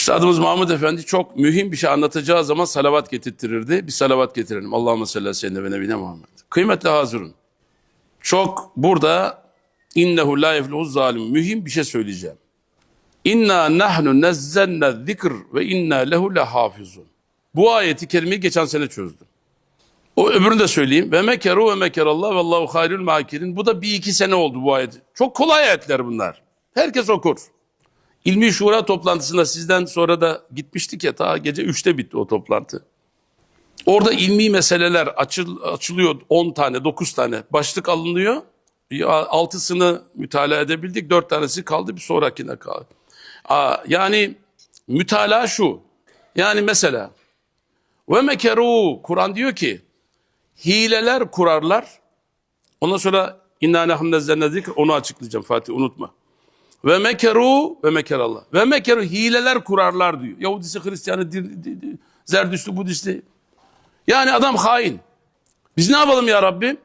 Üstadımız Mahmud Efendi çok mühim bir şey anlatacağı zaman salavat getirtirirdi. Bir salavat getirelim. Allahümme salli aleyhi ve nebine Muhammed. Kıymetli hazırın. Çok burada innehu la yefluhu zalim. Mühim bir şey söyleyeceğim. İnna nahnu nazzalna zikr ve inna lehu lehafizun. Bu ayeti kerimeyi geçen sene çözdüm. O öbürünü de söyleyeyim. Ve mekeru ve mekerallah ve allahu hayrul makirin. Bu da bir iki sene oldu bu ayet. Çok kolay ayetler bunlar. Herkes okur. İlmi Şura toplantısında sizden sonra da gitmiştik ya ta gece 3'te bitti o toplantı. Orada ilmi meseleler açıl, açılıyor 10 tane 9 tane başlık alınıyor. Ya, Altısını mütalaa edebildik dört tanesi kaldı bir sonrakine kaldı. Yani mütalaa şu. Yani mesela ve mekeru Kur'an diyor ki hileler kurarlar. Ondan sonra inna nahnu zikr onu açıklayacağım Fatih unutma. Ve mekeru ve mekerallah. Ve mekeru hileler kurarlar diyor. Yahudisi, Hristiyanı, Zerdüştlü, Budisti. Yani adam hain. Biz ne yapalım ya Rabbim?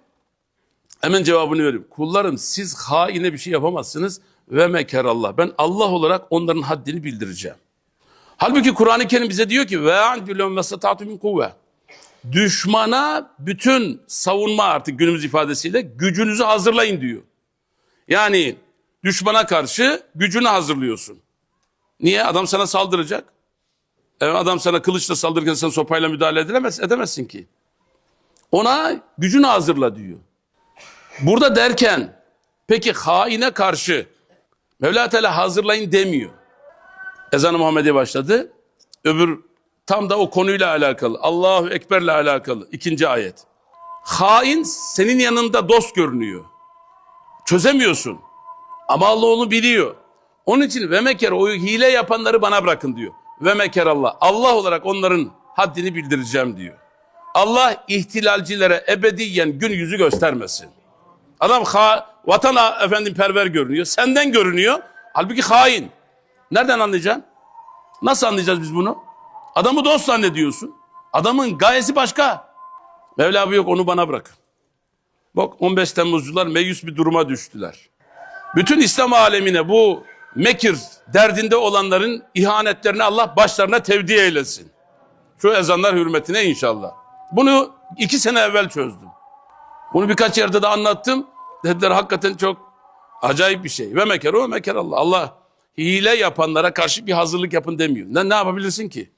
Hemen cevabını veriyorum. Kullarım siz haine bir şey yapamazsınız. Ve mekerallah. Ben Allah olarak onların haddini bildireceğim. Halbuki Kur'an-ı Kerim bize diyor ki ve andülüm ve min kuvve. Düşmana bütün savunma artık günümüz ifadesiyle gücünüzü hazırlayın diyor. Yani düşmana karşı gücünü hazırlıyorsun. Niye? Adam sana saldıracak. E, adam sana kılıçla saldırırken sen sopayla müdahale edilemez, edemezsin ki. Ona gücünü hazırla diyor. Burada derken peki haine karşı Mevla Teala hazırlayın demiyor. Ezan-ı Muhammed'e başladı. Öbür tam da o konuyla alakalı. Allahu Ekber'le alakalı ikinci ayet. Hain senin yanında dost görünüyor. Çözemiyorsun. Ama Allah onu biliyor. Onun için ve meker o hile yapanları bana bırakın diyor. Ve meker Allah. Allah olarak onların haddini bildireceğim diyor. Allah ihtilalcilere ebediyen gün yüzü göstermesin. Adam ha, vatan efendim perver görünüyor. Senden görünüyor. Halbuki hain. Nereden anlayacaksın? Nasıl anlayacağız biz bunu? Adamı dost zannediyorsun. Adamın gayesi başka. Mevla bu yok onu bana bırakın. Bak 15 Temmuzcular meyus bir duruma düştüler. Bütün İslam alemine bu mekir derdinde olanların ihanetlerini Allah başlarına tevdi eylesin. Şu ezanlar hürmetine inşallah. Bunu iki sene evvel çözdüm. Bunu birkaç yerde de anlattım. Dediler hakikaten çok acayip bir şey. Ve meker o meker. Allah hile yapanlara karşı bir hazırlık yapın demiyor. Ne, ne yapabilirsin ki?